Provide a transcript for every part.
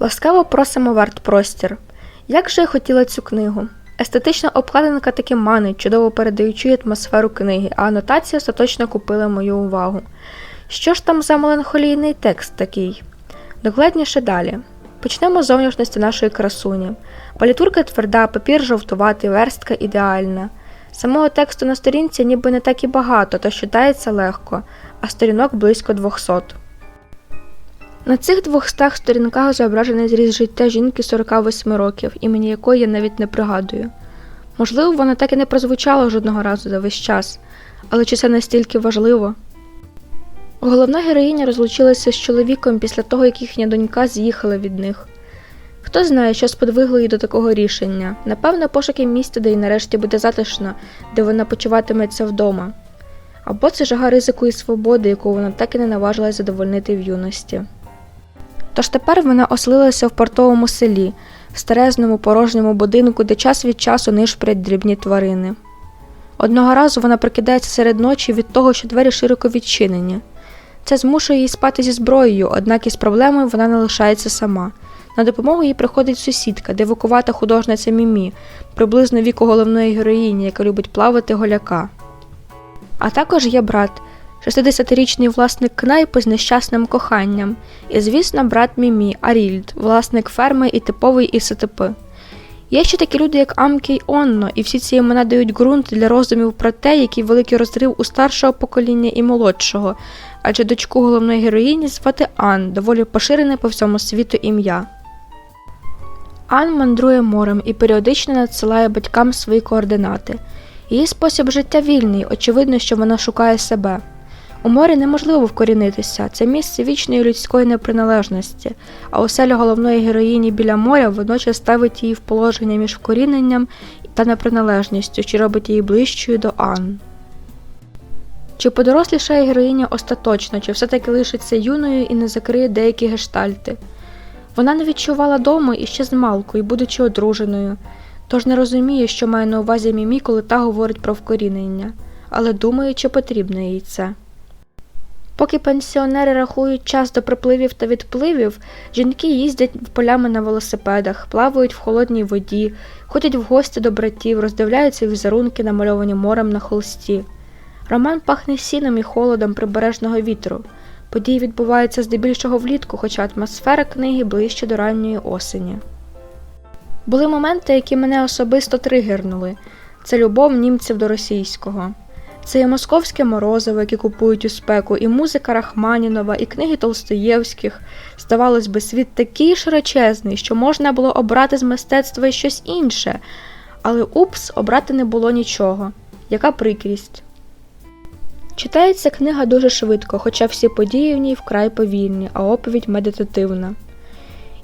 Ласкаво просимо в арт-простір. Як же я хотіла цю книгу? Естетична обкладинка таки манить, чудово передаючи атмосферу книги, а анотація остаточно купила мою увагу. Що ж там за меланхолійний текст такий? Докладніше далі. Почнемо з зовнішності нашої красуні. Палітурка тверда, папір жовтуватий, верстка ідеальна. Самого тексту на сторінці ніби не так і багато, то читається легко, а сторінок близько 200. На цих 200 сторінках зображений зріз життя жінки 48 років, імені якої я навіть не пригадую. Можливо, вона так і не прозвучала жодного разу за весь час, але чи це настільки важливо? Головна героїня розлучилася з чоловіком після того, як їхня донька з'їхала від них. Хто знає, що сподвигло її до такого рішення? Напевно, пошуки місця, де їй нарешті буде затишно, де вона почуватиметься вдома. Або це жага ризику і свободи, яку вона так і не наважилась задовольнити в юності. Тож тепер вона оселилася в портовому селі, в старезному порожньому будинку, де час від часу нишпрять дрібні тварини. Одного разу вона прокидається серед ночі від того, що двері широко відчинені. Це змушує її спати зі зброєю, однак із проблемою вона не лишається сама. На допомогу їй приходить сусідка, дивакувата художниця Мімі, приблизно віку головної героїні, яка любить плавати голяка. А також є брат, 60-річний власник кнайпи з нещасним коханням, і, звісно, брат Мімі, Арільд, власник ферми і типовий ІСТП. Є ще такі люди, як Амкі й Онно, і всі ці імена дають ґрунт для роздумів про те, який великий розрив у старшого покоління і молодшого, адже дочку головної героїні звати Ан, доволі поширене по всьому світу ім'я. Ан мандрує морем і періодично надсилає батькам свої координати. Її спосіб життя вільний, очевидно, що вона шукає себе. У морі неможливо вкорінитися, це місце вічної людської неприналежності, а оселя головної героїні біля моря водночас ставить її в положення між вкоріненням та неприналежністю, що робить її ближчою до Ан. Чи подорослішає героїня остаточно, чи все-таки лишиться юною і не закриє деякі гештальти? Вона не відчувала дому іще з малку будучи одруженою, тож не розуміє, що має на увазі Мімі, коли та говорить про вкорінення, але думає, чи потрібно їй це. Поки пенсіонери рахують час до припливів та відпливів, жінки їздять полями на велосипедах, плавають в холодній воді, ходять в гості до братів, роздивляються візерунки, намальовані морем на холсті. Роман пахне сіном і холодом прибережного вітру. Події відбуваються здебільшого влітку, хоча атмосфера книги ближче до ранньої осені. Були моменти, які мене особисто тригернули це любов німців до російського. Це і московське морозиво, яке купують у спеку, і музика Рахманінова, і книги Толстоєвських. Здавалось би, світ такий широчезний, що можна було обрати з мистецтва щось інше, але упс, обрати не було нічого. Яка прикрість. Читається книга дуже швидко, хоча всі події в ній вкрай повільні, а оповідь медитативна.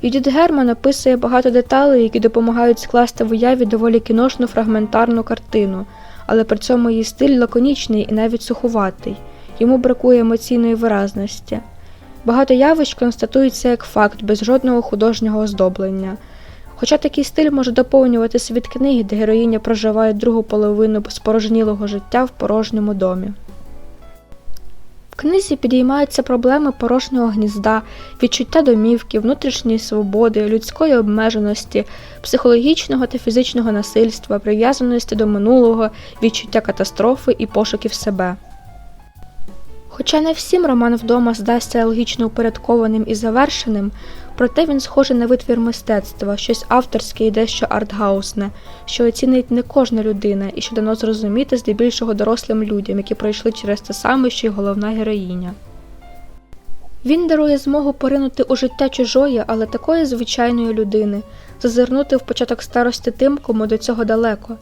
Юдіт Герман описує багато деталей, які допомагають скласти в уяві доволі кіношну фрагментарну картину, але при цьому її стиль лаконічний і навіть суховатий, йому бракує емоційної виразності. Багато явищ констатується як факт без жодного художнього оздоблення. Хоча такий стиль може доповнювати світ книги, де героїня проживає другу половину спорожнілого життя в порожньому домі. Книзі підіймаються проблеми порожнього гнізда, відчуття домівки, внутрішньої свободи, людської обмеженості, психологічного та фізичного насильства, прив'язаності до минулого, відчуття катастрофи і пошуків себе. Хоча не всім роман вдома здасться логічно упорядкованим і завершеним, проте він схожий на витвір мистецтва, щось авторське і дещо артгаусне, що оцінить не кожна людина і що дано зрозуміти здебільшого дорослим людям, які пройшли через те саме, що й головна героїня. Він дарує змогу поринути у життя чужої, але такої звичайної людини, зазирнути в початок старості тим, кому до цього далеко.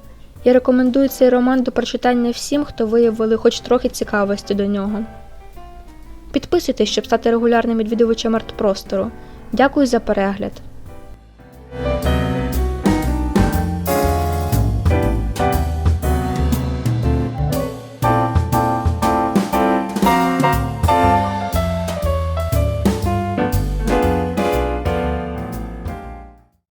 Я рекомендую цей роман до прочитання всім, хто виявили хоч трохи цікавості до нього. Підписуйтесь, щоб стати регулярним відвідувачем артпростору. Дякую за перегляд!